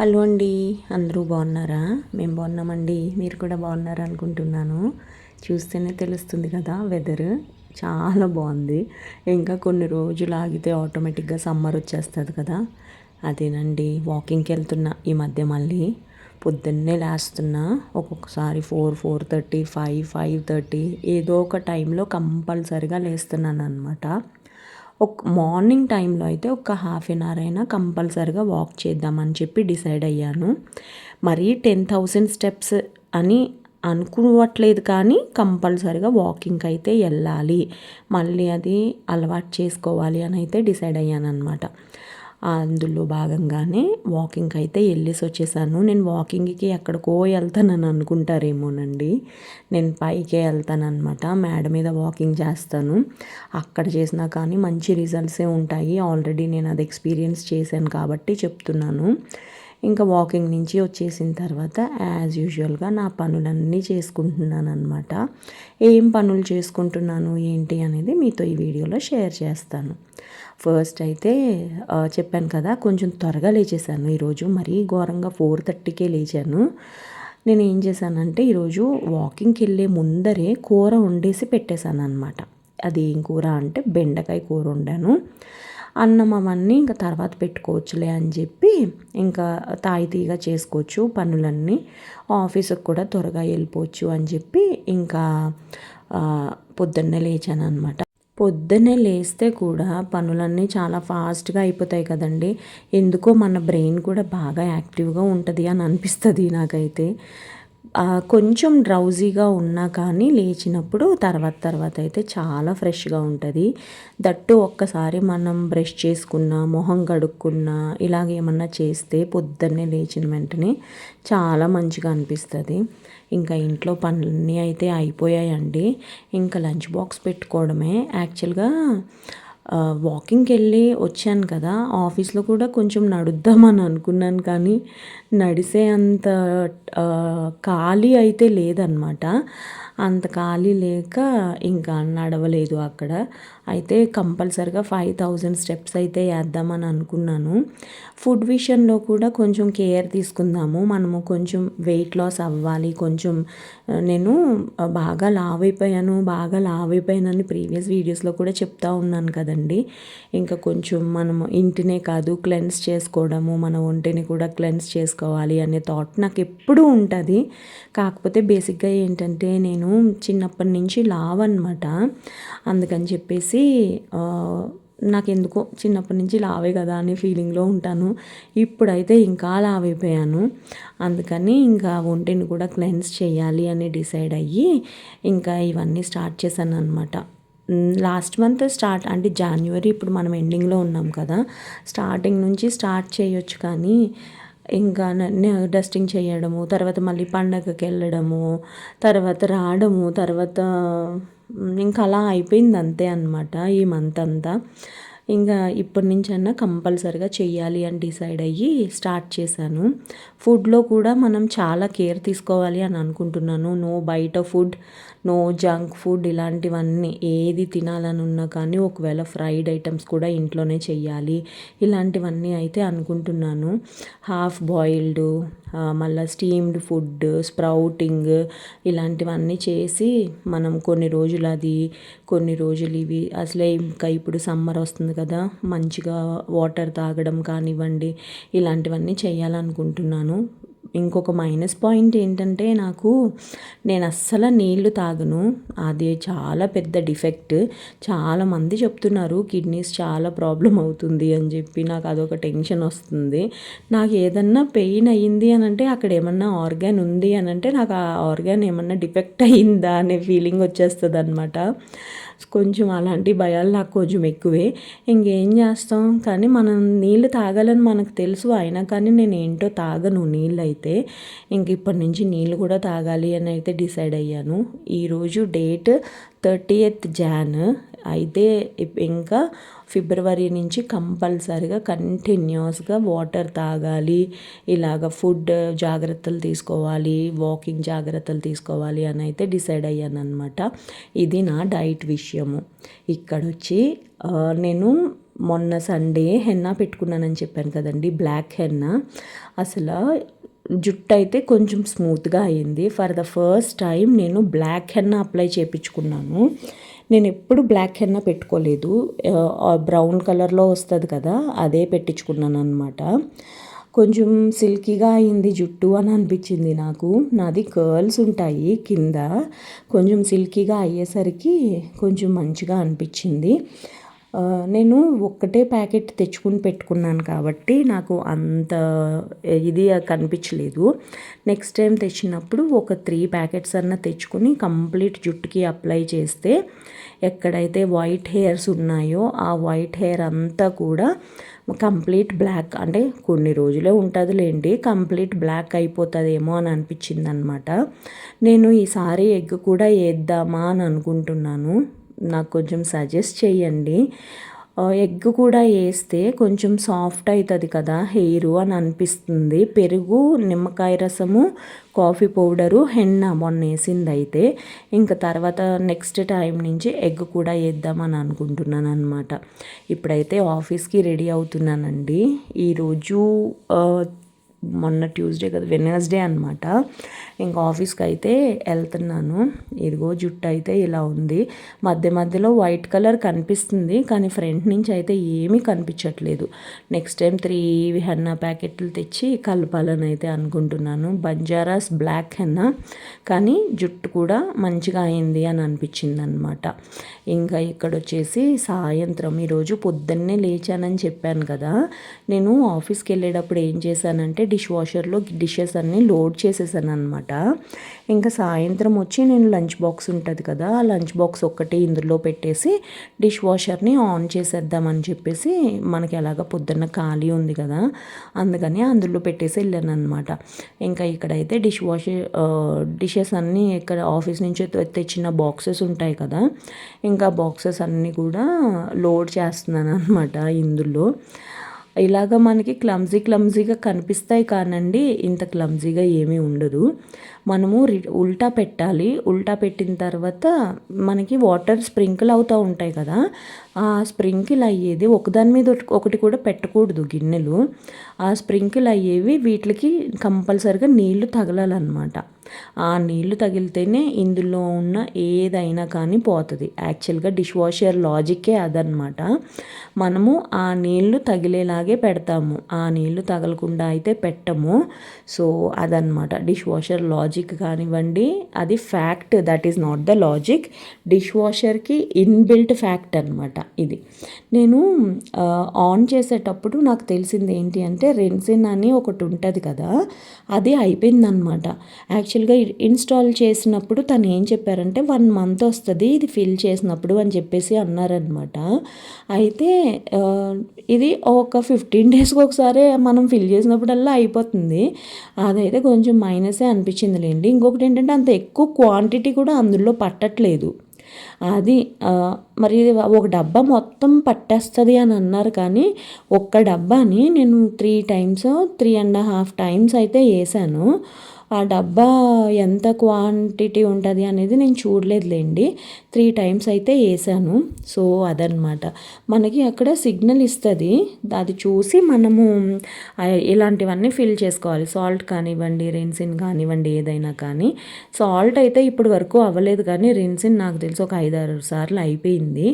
Hello అండి అందరూ బాగున్నారా? మేము బాగున్నామండి మీరు కూడా బాగున్నారా అనుకుంటున్నాను. చూస్తేనే తెలుస్తుంది కదా వెదర్ చాలా బాగుంది. ఇంకా కొన్ని రోజులు ఆగితే ఆటోమేటిక్గా సమ్మర్ వచ్చేస్తుంది కదా. అదేనండి వాకింగ్కి వెళ్తున్నా ఈ మధ్య మళ్ళీ పొద్దున్నే లేస్తున్నా ఒక్కొక్కసారి four four thirty five five thirty ఏదో ఒక టైంలో కంపల్సరిగా లేస్తున్నాను అనమాట ఒక మార్నింగ్ టైంలో అయితే ఒక హాఫ్ అన్ అవర్ అయినా కంపల్సరిగా వాక్ చేద్దామని చెప్పి డిసైడ్ అయ్యాను. మరీ టెన్ థౌసండ్ స్టెప్స్ అని అనుకోవట్లేదు కానీ కంపల్సరిగా వాకింగ్కి అయితే వెళ్ళాలి. మళ్ళీ అది అలవాటు చేసుకోవాలి అని అయితే డిసైడ్ అయ్యాను అనమాట అందులో భాగంగానే వాకింగ్కి అయితే వెళ్ళేసి వచ్చేసాను. నేను వాకింగ్కి ఎక్కడికో వెళ్తానని అనుకుంటారేమోనండి. నేను పైకే వెళ్తానమాట మేడ మీద వాకింగ్ చేస్తాను. అక్కడ చేసినా కానీ మంచి రిజల్ట్సే ఉంటాయి. ఆల్రెడీ నేను అది ఎక్స్పీరియన్స్ చేశాను కాబట్టి చెప్తున్నాను. ఇంకా వాకింగ్ నుంచి వచ్చేసిన తర్వాత యాజ్ యూజువల్గా నా పనులన్నీ చేసుకుంటున్నాను అనమాట ఏం పనులు చేసుకుంటున్నాను ఏంటి అనేది మీతో ఈ వీడియోలో షేర్ చేస్తాను. ఫస్ట్ అయితే చెప్పాను కదా కొంచెం త్వరగా లేచేశాను ఈరోజు. మరీ ఘోరంగా ఫోర్ థర్టీకే లేచాను. నేను ఏం చేశానంటే ఈరోజు వాకింగ్కి వెళ్ళే ముందరే కూర వండేసి పెట్టేశాను అనమాట అది ఏం కూర అంటే బెండకాయ కూర వండాను. అన్నం అవన్నీ ఇంకా తర్వాత పెట్టుకోవచ్చులే అని చెప్పి ఇంకా తాయితీగా చేసుకోవచ్చు పనులన్నీ ఆఫీస్కి కూడా త్వరగా వెళ్ళిపోవచ్చు అని చెప్పి ఇంకా పొద్దున్నే లేచాను అనమాట పొద్దున్నే లేస్తే కూడా పనులన్నీ చాలా ఫాస్ట్గా అయిపోతాయి కదండి. ఎందుకో మన బ్రెయిన్ కూడా బాగా యాక్టివ్గా ఉంటుంది అని అనిపిస్తుంది నాకైతే. కొంచెం డ్రౌజీగా ఉన్నా కానీ లేచినప్పుడు తర్వాత తర్వాత అయితే చాలా ఫ్రెష్గా ఉంటుంది. దట్టు ఒక్కసారి మనం బ్రష్ చేసుకున్నా మొహం కడుక్కున్నా ఇలాగ ఏమన్నా చేస్తే పొద్దున్నే లేచిన వెంటనే చాలా మంచిగా అనిపిస్తుంది. ఇంకా ఇంట్లో పనులన్నీ అయితే అయిపోయాయండి. ఇంకా లంచ్ బాక్స్ పెట్టుకోవడమే. యాక్చువల్గా వాకింగ్కి వెళ్ళి వచ్చాను కదా. ఆఫీస్లో కూడా కొంచెం నడుద్దామని అనుకున్నాను కానీ నడిసే అంత ఖాళీ అయితే లేదనమాట అంత ఖాళీ లేక ఇంకా నడవలేదు అక్కడ. అయితే కంపల్సరిగా ఫైవ్ థౌజండ్ స్టెప్స్ అయితే వేద్దామని అనుకున్నాను. ఫుడ్ విషయంలో కూడా కొంచెం కేర్ తీసుకుందాము. మనము కొంచెం వెయిట్ లాస్ అవ్వాలి. కొంచెం నేను బాగా లావ్ అయిపోయాను బాగా లావ్ అయిపోయానని ప్రీవియస్ వీడియోస్లో కూడా చెప్తా ఉన్నాను కదండి. ఇంకా కొంచెం మనము ఇంటినే కాదు క్లెన్స్ చేసుకోవడము మన ఒంటిని కూడా క్లెన్స్ చేసుకోవాలి అనే థాట్ నాకు ఎప్పుడూ ఉంటుంది. కాకపోతే బేసిక్గా ఏంటంటే నేను చిన్నప్పటి నుంచి లావ్ అనమాట అందుకని చెప్పేసి నాకు ఎందుకో చిన్నప్పటి నుంచి లావే కదా అనే ఫీలింగ్లో ఉంటాను. ఇప్పుడైతే ఇంకా లావైపోయాను. అయిపోయాను అందుకని ఇంకా ఒంటిని కూడా క్లెన్స్ చేయాలి అని డిసైడ్ అయ్యి ఇంకా ఇవన్నీ స్టార్ట్ చేశాను అనమాట లాస్ట్ మంత్ స్టార్ట్ అంటే జనవరి ఇప్పుడు మనం ఎండింగ్లో ఉన్నాం కదా స్టార్టింగ్ నుంచి స్టార్ట్ చేయొచ్చు కానీ ఇంకా డస్టింగ్ చేయడము తర్వాత మళ్ళీ పండగకి వెళ్ళడము తర్వాత రావడము తర్వాత ఇంకా అలా అయిపోయింది అంతే అనమాట ఈ మంత్ అంతా. ఇంకా ఇప్పటి నుంచి అన్నా కంపల్సరిగా చేయాలి అని డిసైడ్ అయ్యి స్టార్ట్ చేశాను. ఫుడ్లో కూడా మనం చాలా కేర్ తీసుకోవాలి అని అనుకుంటున్నాను. నో బయట ఫుడ్ నో జంక్ ఫుడ్ ఇలాంటివన్నీ ఏది తినాలని ఉన్నా కానీ ఒకవేళ ఫ్రైడ్ ఐటమ్స్ కూడా ఇంట్లోనే చేయాలి ఇలాంటివన్నీ అయితే అనుకుంటున్నాను. హాఫ్ బాయిల్డ్ మళ్ళీ స్టీమ్డ్ ఫుడ్ స్ప్రౌటింగ్ ఇలాంటివన్నీ చేసి మనం కొన్ని రోజులు అది కొన్ని రోజులు ఇవి అసలే ఇంకా ఇప్పుడు సమ్మర్ వస్తుంది కదా మంచిగా వాటర్ తాగడం కానివ్వండి ఇలాంటివన్నీ చేయాలనుకుంటున్నాను ఇంకొక మైనస్ పాయింట్ ఏంటంటే నాకు నేను అస్సలు నీళ్ళు తాగను. అది చాలా పెద్ద డిఫెక్ట్ చాలామంది చెప్తున్నారు కిడ్నీస్ చాలా ప్రాబ్లం అవుతుంది అని చెప్పి నాకు అదొక టెన్షన్ వస్తుంది. నాకు ఏదన్నా పెయిన్ అయ్యింది అని అంటే అక్కడ ఏమన్నా ఆర్గాన్ ఉంది అని అంటే నాకు ఆ ఆర్గాన్ ఏమన్నా డిఫెక్ట్ అయ్యిందా అనే ఫీలింగ్ వచ్చేస్తుంది అనమాట కొంచెం అలాంటి భయాలు నాకు కొంచెం ఎక్కువే. ఇంకేం చేస్తాం? కానీ మనం నీళ్ళు తాగాలని మనకు తెలుసు అయినా కానీ నేను ఏంటో తాగను నీళ్ళు అయితే ఇంక ఇప్పటి నుంచి నీళ్ళు కూడా తాగాలి అని అయితే డిసైడ్ అయ్యాను. ఈరోజు డేట్ థర్టీ ఎయిత్ జాన్. అయితే ఇంకా ఫిబ్రవరి నుంచి కంపల్సరిగా కంటిన్యూస్గా వాటర్ తాగాలి. ఇలాగ ఫుడ్ జాగ్రత్తలు తీసుకోవాలి వాకింగ్ జాగ్రత్తలు తీసుకోవాలి అని అయితే డిసైడ్ అయ్యాను అనమాట ఇది నా డైట్ విషయము. ఇక్కడ వచ్చి నేను మొన్న సండే హెన్నా పెట్టుకున్నానని చెప్పాను కదండి బ్లాక్ హెన్నా. అసలు జుట్టు అయితే కొంచెం స్మూత్గా అయింది. ఫర్ ద ఫస్ట్ టైం నేను బ్లాక్ హెన్నా అప్లై చేయించుకున్నాను నేను ఎప్పుడు బ్లాక్ హెన్నా పెట్టుకోలేదు. బ్రౌన్ కలర్లో వస్తుంది కదా అదే పెట్టించుకున్నాను అనమాట కొంచెం సిల్కీగా అయింది జుట్టు అని అనిపించింది నాకు. నాది కర్ల్స్ ఉంటాయి కింద. కొంచెం సిల్కీగా అయ్యేసరికి కొంచెం మంచిగా అనిపించింది. నేను ఒక్కటే ప్యాకెట్ తెచ్చుకుని పెట్టుకున్నాను కాబట్టి నాకు అంత ఇది కనిపించలేదు. నెక్స్ట్ టైం తెచ్చినప్పుడు ఒక త్రీ ప్యాకెట్స్ అన్న తెచ్చుకొని కంప్లీట్ జుట్టుకి అప్లై చేస్తే ఎక్కడైతే వైట్ హెయిర్స్ ఉన్నాయో ఆ వైట్ హెయిర్ అంతా కూడా కంప్లీట్ బ్లాక్ అంటే కొన్ని రోజులే ఉంటుందిలేండి కంప్లీట్ బ్లాక్ అయిపోతుందేమో అని అనిపించింది అనమాట నేను ఈసారి ఎగ్ కూడా వేద్దామా అని అనుకుంటున్నాను. నాకు కొంచెం సజెస్ట్ చేయండి ఎగ్ కూడా వేస్తే కొంచెం సాఫ్ట్ అవుతుంది కదా హెయిర్ అని అనిపిస్తుంది. పెరుగు నిమ్మకాయ రసము కాఫీ పౌడరు హెన్న మొన్న వేసింది అయితే ఇంకా తర్వాత నెక్స్ట్ టైం నుంచి ఎగ్ కూడా వేద్దామని అనుకుంటున్నాను అనమాట ఇప్పుడైతే ఆఫీస్కి రెడీ అవుతున్నానండి. ఈరోజు మొన్న ట్యూస్డే కదా వెనస్డే అనమాట ఇంకా ఆఫీస్కి అయితే వెళ్తున్నాను. ఇదిగో జుట్టు అయితే ఇలా ఉంది. మధ్య మధ్యలో వైట్ కలర్ కనిపిస్తుంది కానీ ఫ్రంట్ నుంచి అయితే ఏమీ కనిపించట్లేదు. నెక్స్ట్ టైం త్రీ హెన్నా ప్యాకెట్లు తెచ్చి కలపాలని అయితే అనుకుంటున్నాను. బంజారాస్ బ్లాక్ హెన్నా కానీ జుట్టు కూడా మంచిగా అయింది అని అనిపించింది అనమాట ఇంకా ఇక్కడ వచ్చేసి సాయంత్రం ఈరోజు పొద్దున్నే లేచానని చెప్పాను కదా. నేను ఆఫీస్కి వెళ్ళేటప్పుడు ఏం చేశానంటే డిష్ వాషర్లో డిషెస్ అన్నీ లోడ్ చేసేసాను అనమాట ఇంకా సాయంత్రం వచ్చి నేను లంచ్ బాక్స్ ఉంటుంది కదా ఆ లంచ్ బాక్స్ ఒక్కటి ఇందులో పెట్టేసి డిష్ వాషర్ని ఆన్ చేసేద్దామని చెప్పేసి మనకి ఎలాగ పొద్దున్న ఖాళీ ఉంది కదా అందుకని అందులో పెట్టేసి వెళ్ళాను అనమాట ఇంకా ఇక్కడైతే డిష్ వాషర్ డిషెస్ అన్నీ ఇక్కడ ఆఫీస్ నుంచి తెచ్చిన బాక్సెస్ ఉంటాయి కదా ఇంకా బాక్సెస్ అన్నీ కూడా లోడ్ చేస్తున్నాను అనమాట ఇందులో. ఇలాగ మనకి క్లమ్జీ క్లమ్జీగా కనిపిస్తాయి కానండి ఇంత క్లమ్జీగా ఏమీ ఉండదు. మనము ఉల్టా పెట్టాలి. ఉల్టా పెట్టిన తర్వాత మనకి వాటర్ స్ప్రింకిల్ అవుతూ ఉంటాయి కదా. ఆ స్ప్రింకిల్ అయ్యేది ఒకదాని మీద ఒకటి కూడా పెట్టకూడదు గిన్నెలు. ఆ స్ప్రింకిల్ అయ్యేవి వీటికి కంపల్సరిగా నీళ్ళు తగలాలన్నమాట. ఆ నీళ్ళు తగిలితేనే ఇందులో ఉన్న ఏదైనా కానీ పోతుంది. యాక్చువల్గా డిష్ వాషర్ లాజిక్కే అదనమాట మనము ఆ నీళ్ళు తగిలేలాగే పెడతాము. ఆ నీళ్ళు తగలకుండా అయితే పెట్టము. సో అదనమాట డిష్ వాషర్ లాజిక్. లాజిక్ కానివ్వండి అది fact that is not the logic dish వాషర్కి inbuilt fact అనమాట ఇది. నేను ఆన్ చేసేటప్పుడు నాకు తెలిసింది ఏంటి అంటే రెన్సిన్ అని ఒకటి ఉంటుంది కదా అది అయిపోయిందనమాట యాక్చువల్గా ఇన్స్టాల్ చేసినప్పుడు తను ఏం చెప్పారంటే వన్ మంత్ వస్తుంది ఇది ఫిల్ చేసినప్పుడు అని చెప్పేసి అన్నారనమాట అయితే ఇది ఒక ఫిఫ్టీన్ డేస్కి ఒకసారి మనం ఫిల్ చేసినప్పుడల్లా అయిపోతుంది. అదైతే కొంచెం మైనసే అనిపించింది లేండి. ఇంకొకటి ఏంటంటే అంత ఎక్కువ క్వాంటిటీ కూడా అందులో పట్టట్లేదు. అది మరి ఒక డబ్బా మొత్తం పట్టేస్తుంది అని అన్నారు కానీ ఒక్క డబ్బాని నేను three times three and half times అయితే వేసాను. ఆ డబ్బా ఎంత క్వాంటిటీ ఉంటుంది అనేది నేను చూడలేదులేండి. త్రీ టైమ్స్ అయితే వేసాను. సో అదనమాట మనకి అక్కడ సిగ్నల్ ఇస్తుంది. అది చూసి మనము ఇలాంటివన్నీ ఫిల్ చేసుకోవాలి. సాల్ట్ కానివ్వండి రిన్సిన్ కానివ్వండి ఏదైనా కానీ. సాల్ట్ అయితే ఇప్పటి వరకు అవ్వలేదు కానీ రిన్సిన్ నాకు తెలిసి ఒక ఐదారు సార్లు అయిపోయింది.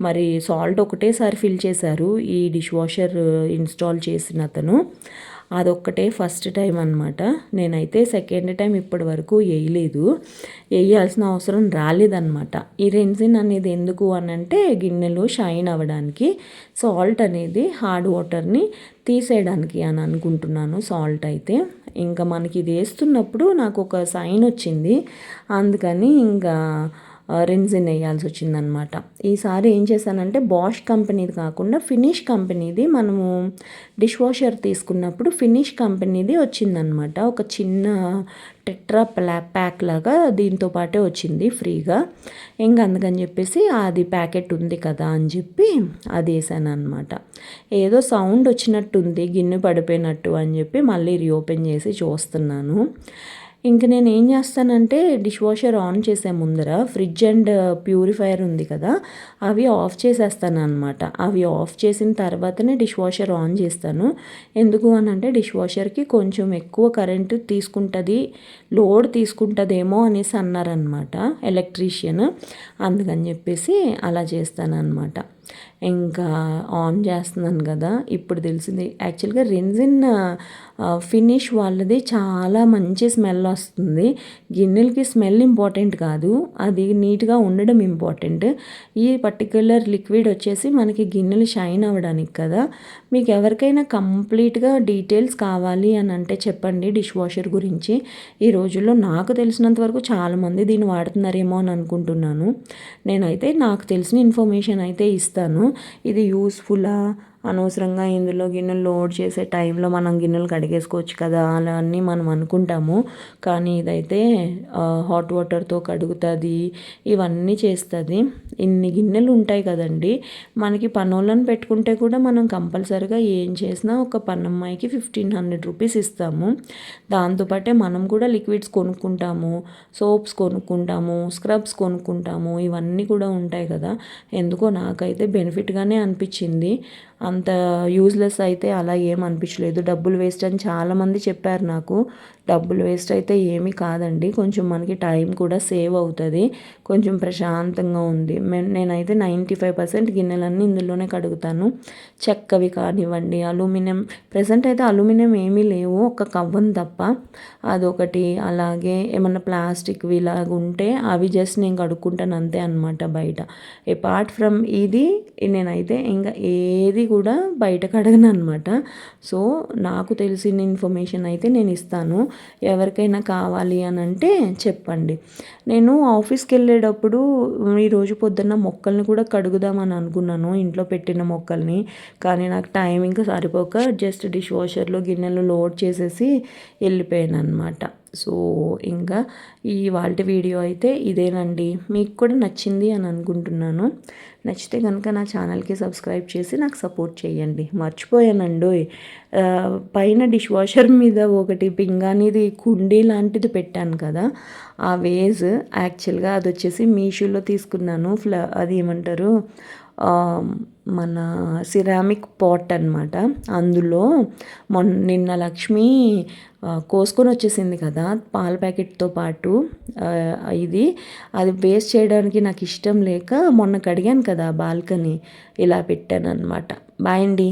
మరి సాల్ట్ ఒకటేసారి ఫిల్ చేశారు. ఈ డిష్ వాషర్ ఇన్స్టాల్ చేసిన అతను. అదొక్కటే ఫస్ట్ టైం అనమాట నేనైతే సెకండ్ టైం ఇప్పటి వరకు వేయలేదు. వేయాల్సిన అవసరం రాలేదన్నమాట. ఈ రెన్సిన్ అనేది ఎందుకు అని అంటే గిన్నెలు షైన్ అవ్వడానికి సాల్ట్ అనేది హార్డ్ వాటర్ని తీసేయడానికి అని అనుకుంటున్నాను సాల్ట్ అయితే. ఇంకా మనకి ఇది వేస్తున్నప్పుడు నాకు ఒక సైన్ వచ్చింది. అందుకని ఇంకా రెన్జిన్ వేయాల్సి వచ్చిందనమాట ఈసారి ఏం చేశానంటే బాష్ కంపెనీది కాకుండా ఫినిష్ కంపెనీది మనము డిష్ వాషర్ తీసుకున్నప్పుడు ఫినిష్ కంపెనీది వచ్చిందనమాట. ఒక చిన్న టెట్రా ప్లా ప్యాక్ లాగా దీంతో పాటే వచ్చింది ఫ్రీగా. ఇంకా అందుకని చెప్పేసి అది ప్యాకెట్ ఉంది కదా అని చెప్పి అది వేసాను అనమాట ఏదో సౌండ్ వచ్చినట్టుంది గిన్నె పడిపోయినట్టు అని చెప్పి మళ్ళీ రీఓపెన్ చేసి చూస్తున్నాను. ఇంక నేను ఏం చేస్తానంటే డిష్ వాషర్ ఆన్ చేసే ముందర ఫ్రిడ్జ్ అండ్ ప్యూరిఫైయర్ ఉంది కదా అవి ఆఫ్ చేసేస్తాను అనమాట అవి ఆఫ్ చేసిన తర్వాతనే డిష్ వాషర్ ఆన్ చేస్తాను. ఎందుకు అని అంటే డిష్ వాషర్కి కొంచెం ఎక్కువ కరెంటు తీసుకుంటుంది లోడ్ తీసుకుంటుందేమో అనేసి అన్నారనమాట ఎలక్ట్రీషియన్. అందుకని చెప్పేసి అలా చేస్తాను అనమాట ఇంకా ఆన్ చేస్తున్నాను కదా. ఇప్పుడు తెలిసింది. యాక్చువల్గా రెన్జిన్ ఫినిష్ వాళ్ళది చాలా మంచి స్మెల్ వస్తుంది. గిన్నెలకి స్మెల్ ఇంపార్టెంట్ కాదు. అది నీట్గా ఉండడం ఇంపార్టెంట్ ఈ పర్టిక్యులర్ లిక్విడ్ వచ్చేసి మనకి గిన్నెలు షైన్ అవ్వడానికి కదా. మీకు ఎవరికైనా కంప్లీట్గా డీటెయిల్స్ కావాలి అని అంటే చెప్పండి డిష్ వాషర్ గురించి. ఈ రోజుల్లో నాకు తెలిసినంత వరకు చాలామంది దీన్ని వాడుతున్నారేమో అని అనుకుంటున్నాను. నేనైతే నాకు తెలిసిన ఇన్ఫర్మేషన్ అయితే ఇస్తాను ఇది యూస్ఫుల్లా అనవసరంగా ఇందులో గిన్నెలు లోడ్ చేసే టైంలో మనం గిన్నెలు కడిగేసుకోవచ్చు కదా అలా అన్నీ మనం అనుకుంటాము. కానీ ఇదైతే హాట్ వాటర్తో కడుగుతుంది ఇవన్నీ చేస్తుంది. ఇన్ని గిన్నెలు ఉంటాయి కదండి. మనకి పనులను పెట్టుకుంటే కూడా మనం కంపల్సరిగా ఏం చేసినా ఒక పన్నమ్మాయికి ఫిఫ్టీన్ హండ్రెడ్ రూపీస్ ఇస్తాము. దాంతోపాటే మనం కూడా లిక్విడ్స్ కొనుక్కుంటాము సోప్స్ కొనుక్కుంటాము స్క్రబ్స్ కొనుక్కుంటాము ఇవన్నీ కూడా ఉంటాయి కదా. ఎందుకో నాకైతే బెనిఫిట్గానే అనిపించింది. అంత యూజ్లెస్ అయితే అలా ఏం అనిపించలేదు. డబ్బులు వేస్ట్ అని చాలామంది చెప్పారు నాకు. డబ్బులు వేస్ట్ అయితే ఏమీ కాదండి. కొంచెం మనకి టైం కూడా సేవ్ అవుతుంది. కొంచెం ప్రశాంతంగా ఉంది. నేనైతే నైంటీ ఫైవ్ పర్సెంట్ గిన్నెలన్నీ ఇందులోనే కడుగుతాను. చెక్కవి కానివ్వండి అల్యూమినియం. ప్రజెంట్ అయితే అల్యూమినియం ఏమీ లేవు. ఒక కవ్వం తప్ప అదొకటి. అలాగే ఏమన్నా ప్లాస్టిక్వి ఇలాగ ఉంటే అవి జస్ట్ నేను కడుక్కుంటాను అంతే అనమాట బయట. అపార్ట్ ఫ్రమ్ ఇది నేనైతే ఇంకా ఏది కూడా బయట కడగను అనమాట సో నాకు తెలిసిన ఇన్ఫర్మేషన్ అయితే నేను ఇస్తాను. ఎవరికైనా కావాలి అని అంటే చెప్పండి. నేను ఆఫీస్కి వెళ్ళేటప్పుడు ఈరోజు పొద్దున్న మొక్కల్ని కూడా కడుగుదామని అనుకున్నాను ఇంట్లో పెట్టిన మొక్కల్ని. కానీ నాకు టైం ఇంకా సరిపోక జస్ట్ డిష్ వాషర్లో గిన్నెలు లోడ్ చేసేసి వెళ్ళిపోయాను అనమాట సో ఇంకా ఈ వాళ్ళ వీడియో అయితే ఇదేనండి. మీకు కూడా నచ్చింది అని అనుకుంటున్నాను. నచ్చితే కనుక నా ఛానల్కి సబ్స్క్రైబ్ చేసి నాకు సపోర్ట్ చేయండి. మర్చిపోయానండు పైన డిష్ వాషర్ మీద ఒకటి పింగానిది కుండీ లాంటిది పెట్టాను కదా. ఆ వేజ్ యాక్చువల్గా అది వచ్చేసి మీషోలో తీసుకున్నాను. ఫ్ల అది ఏమంటారు? మన సిరామిక్ పాట్ అనమాట అందులో మొన్న నిన్న లక్ష్మి కోసుకొని వచ్చేసింది కదా. పాల ప్యాకెట్తో పాటు ఇది. అది వేస్ట్ చేయడానికి నాకు ఇష్టం లేక మొన్న కడిగాను కదా బాల్కనీ. ఇలా పెట్టాను అనమాట బాయ్ అండి.